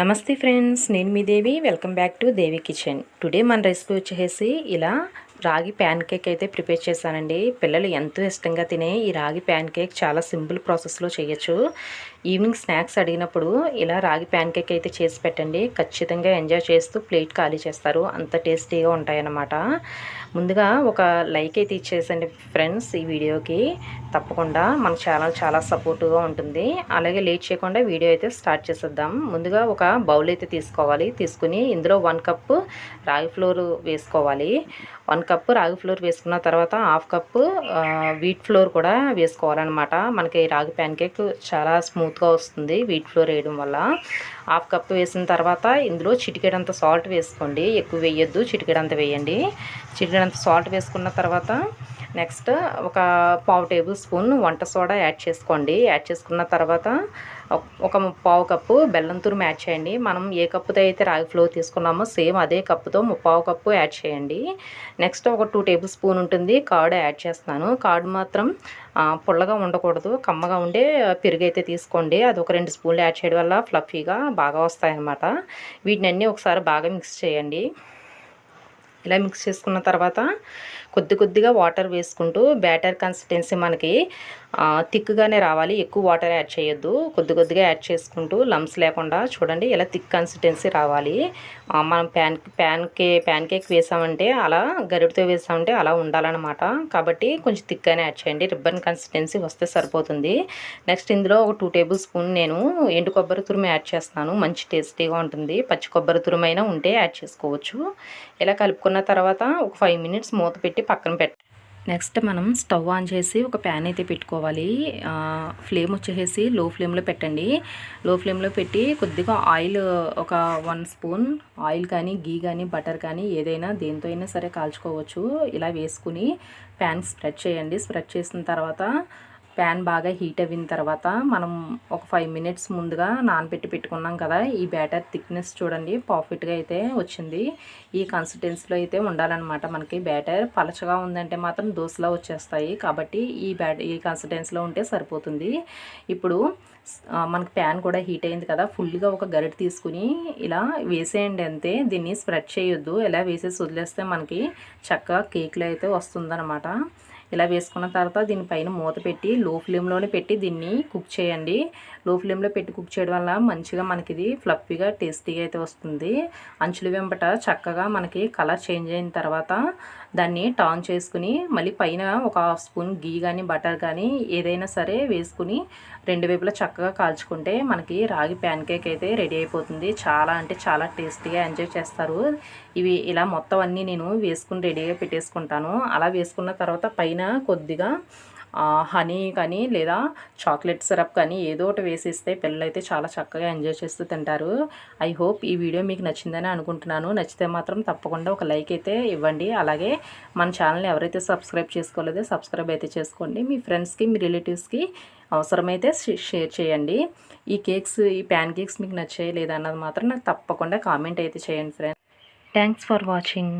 నమస్తే ఫ్రెండ్స్ నేను మీ Devi. Welcome back to Devi kitchen today మన రెసిపీ వచ్చేసి ఇలా రాగి ప్యాన్ కేక్ అయితే ప్రిపేర్ చేశానండి. పిల్లలు ఎంతో ఇష్టంగా తినే ఈ రాగి ప్యాన్ కేక్ చాలా సింపుల్ ప్రాసెస్లో చేయొచ్చు. ఈవినింగ్ స్నాక్స్ అడిగినప్పుడు ఇలా రాగి ప్యాన్ కేక్ అయితే చేసి పెట్టండి. ఖచ్చితంగా ఎంజాయ్ చేస్తూ ప్లేట్ ఖాళీ చేస్తారు. అంత టేస్టీగా ఉంటాయన్నమాట. ముందుగా ఒక లైక్ అయితే ఇచ్చేసండి ఫ్రెండ్స్ ఈ వీడియోకి. తప్పకుండా మన ఛానల్ చాలా సపోర్టుగా ఉంటుంది. అలాగే లేట్ చేయకుండా వీడియో అయితే స్టార్ట్ చేసేద్దాం. ముందుగా ఒక బౌల్ అయితే తీసుకోవాలి. తీసుకుని ఇందులో వన్ కప్పు రాగి ఫ్లోర్ వేసుకోవాలి. వన్ కప్పు రాగి ఫ్లోర్ వేసుకున్న తర్వాత హాఫ్ కప్పు వీట్ ఫ్లోర్ కూడా వేసుకోవాలన్నమాట. మనకి రాగి ప్యాన్ కేక్ చాలా స్మూత్గా వస్తుంది వీట్ ఫ్లోర్ వేయడం వల్ల. హాఫ్ కప్పు వేసిన తర్వాత ఇందులో చిటికెడంత సాల్ట్ వేసుకోండి. ఎక్కువ వేయొద్దు చిటికెడంత వేయండి. చిటికెడంత సాల్ట్ వేసుకున్న తర్వాత నెక్స్ట్ ఒక పావు టేబుల్ స్పూన్ వంట సోడా యాడ్ చేసుకోండి. యాడ్ చేసుకున్న తర్వాత ఒక ముప్పావు కప్పు బెల్లం తురుము యాడ్ చేయండి. మనం ఏ కప్పుతో అయితే రాగి ఫ్లోర్ తీసుకున్నామో సేమ్ అదే కప్పుతో ముప్పావు కప్పు యాడ్ చేయండి. నెక్స్ట్ ఒక టూ టేబుల్ స్పూన్ ఉంటుంది. కార్డ్ యాడ్ చేస్తున్నాను. కార్డ్ మాత్రం పుల్లగా ఉండకూడదు. కమ్మగా ఉండే పెరుగు అయితే తీసుకోండి. అది ఒక రెండు స్పూన్లు యాడ్ చేయడం వల్ల ఫ్లఫీగా బాగా వస్తాయన్నమాట. వీటిని అన్నీ ఒకసారి బాగా మిక్స్ చేయండి. ఇలా మిక్స్ చేసుకున్న తర్వాత కొద్ది కొద్దిగా వాటర్ వేసుకుంటూ బ్యాటర్ కన్సిస్టెన్సీ మనకి థిక్గానే రావాలి. ఎక్కువ వాటర్ యాడ్ చేయొద్దు. కొద్ది కొద్దిగా యాడ్ చేసుకుంటూ లమ్స్ లేకుండా చూడండి ఇలా థిక్ కన్సిస్టెన్సీ రావాలి. మనం ప్యాన్ ప్యాన్ కే ప్యాన్ కేక్ వేసామంటే అలా గరిటితో వేసామంటే అలా ఉండాలన్నమాట. కాబట్టి కొంచెం థిక్గానే యాడ్ చేయండి. రిబ్బన్ కన్సిస్టెన్సీ వస్తే సరిపోతుంది. నెక్స్ట్ ఇందులో ఒక టూ టేబుల్ స్పూన్ నేను ఎండు కొబ్బరి తురుము యాడ్ చేస్తాను మంచి టేస్టీగా ఉంటుంది. పచ్చి కొబ్బరి తురుమైనా ఉంటే యాడ్ చేసుకోవచ్చు. ఇలా కలుపుకున్న తర్వాత ఒక ఫైవ్ మినిట్స్ మూత పెట్టి పక్కన పెట్ట. నెక్స్ట్ మనం స్టవ్ ఆన్ చేసి ఒక ప్యాన్ అయితే పెట్టుకోవాలి. ఫ్లేమ్ వచ్చేసి లో ఫ్లేమ్లో పెట్టండి. లో ఫ్లేమ్లో పెట్టి కొద్దిగా ఆయిల్ ఒక వన్ స్పూన్ ఆయిల్ కానీ గీ కానీ బటర్ కానీ ఏదైనా దేంతో అయినా సరే కాల్చుకోవచ్చు. ఇలా వేసుకుని ప్యాన్ స్ప్రెడ్ చేయండి. స్ప్రెడ్ చేసిన తర్వాత ప్యాన్ బాగా హీట్ అయిన తర్వాత మనం ఒక ఫైవ్ మినిట్స్ ముందుగా నానబెట్టి పెట్టుకున్నాం కదా ఈ బ్యాటర్ థిక్నెస్ చూడండి పర్ఫెక్ట్గా అయితే వచ్చింది. ఈ కన్సిస్టెన్సీలో అయితే ఉండాలన్నమాట మనకి బ్యాటర్. పలచగా ఉందంటే మాత్రం దోశలా వచ్చేస్తాయి. కాబట్టి ఈ బ్యాట్ ఈ కన్సిస్టెన్సీలో ఉంటే సరిపోతుంది. ఇప్పుడు మనకి ప్యాన్ కూడా హీట్ అయింది కదా ఫుల్గా ఒక గరిట తీసుకుని ఇలా వేసేయండి అంతే. దీన్ని స్ప్రెడ్ చేయొద్దు. ఇలా వేసేసి వదిలేస్తే మనకి చక్కగా కేక్లో అయితే వస్తుందన్నమాట. ఇలా వేసుకున్న తర్వాత దీనిపైన మూత పెట్టి లో ఫ్లేమ్లోనే పెట్టి దీన్ని కుక్ చేయండి. లో ఫ్లేమ్లో పెట్టి కుక్ చేయడం వల్ల మంచిగా మనకి ఇది ఫ్లఫీగా టేస్టీగా అయితే వస్తుంది. అంచుల వెంబట చక్కగా మనకి కలర్ చేంజ్ అయిన తర్వాత దాన్ని టాన్ చేసుకుని మళ్ళీ పైన ఒక హాఫ్ స్పూన్ గీ కానీ బటర్ కానీ ఏదైనా సరే వేసుకుని రెండు వైపులా చక్కగా కాల్చుకుంటే మనకి రాగి ప్యాన్ కేక్ అయితే రెడీ అయిపోతుంది. చాలా అంటే చాలా టేస్టీగా ఎంజాయ్ చేస్తారు. ఇవి ఇలా మొత్తం అన్నీ నేను వేసుకుని రెడీగా పెట్టేసుకుంటాను. అలా వేసుకున్న తర్వాత పైన కొద్దిగా హనీ కానీ లేదా చాక్లెట్ సిరప్ కానీ ఏదో ఒకటి వేసిస్తే పిల్లలు అయితే చాలా చక్కగా ఎంజాయ్ చేస్తూ తింటారు. ఐ హోప్ ఈ వీడియో మీకు నచ్చిందని అనుకుంటున్నాను. నచ్చితే మాత్రం తప్పకుండా ఒక లైక్ అయితే ఇవ్వండి. అలాగే మన ఛానల్ని ఎవరైతే సబ్స్క్రైబ్ చేసుకోలేదో సబ్స్క్రైబ్ అయితే చేసుకోండి. మీ ఫ్రెండ్స్కి మీ రిలేటివ్స్కి అవసరమైతే షేర్ చేయండి. ఈ కేక్స్ ఈ ప్యాన్ కేక్స్ మీకు నచ్చాయి లేదన్నది మాత్రం నాకు తప్పకుండా కామెంట్ అయితే చేయండి ఫ్రెండ్స్. Thanks for watching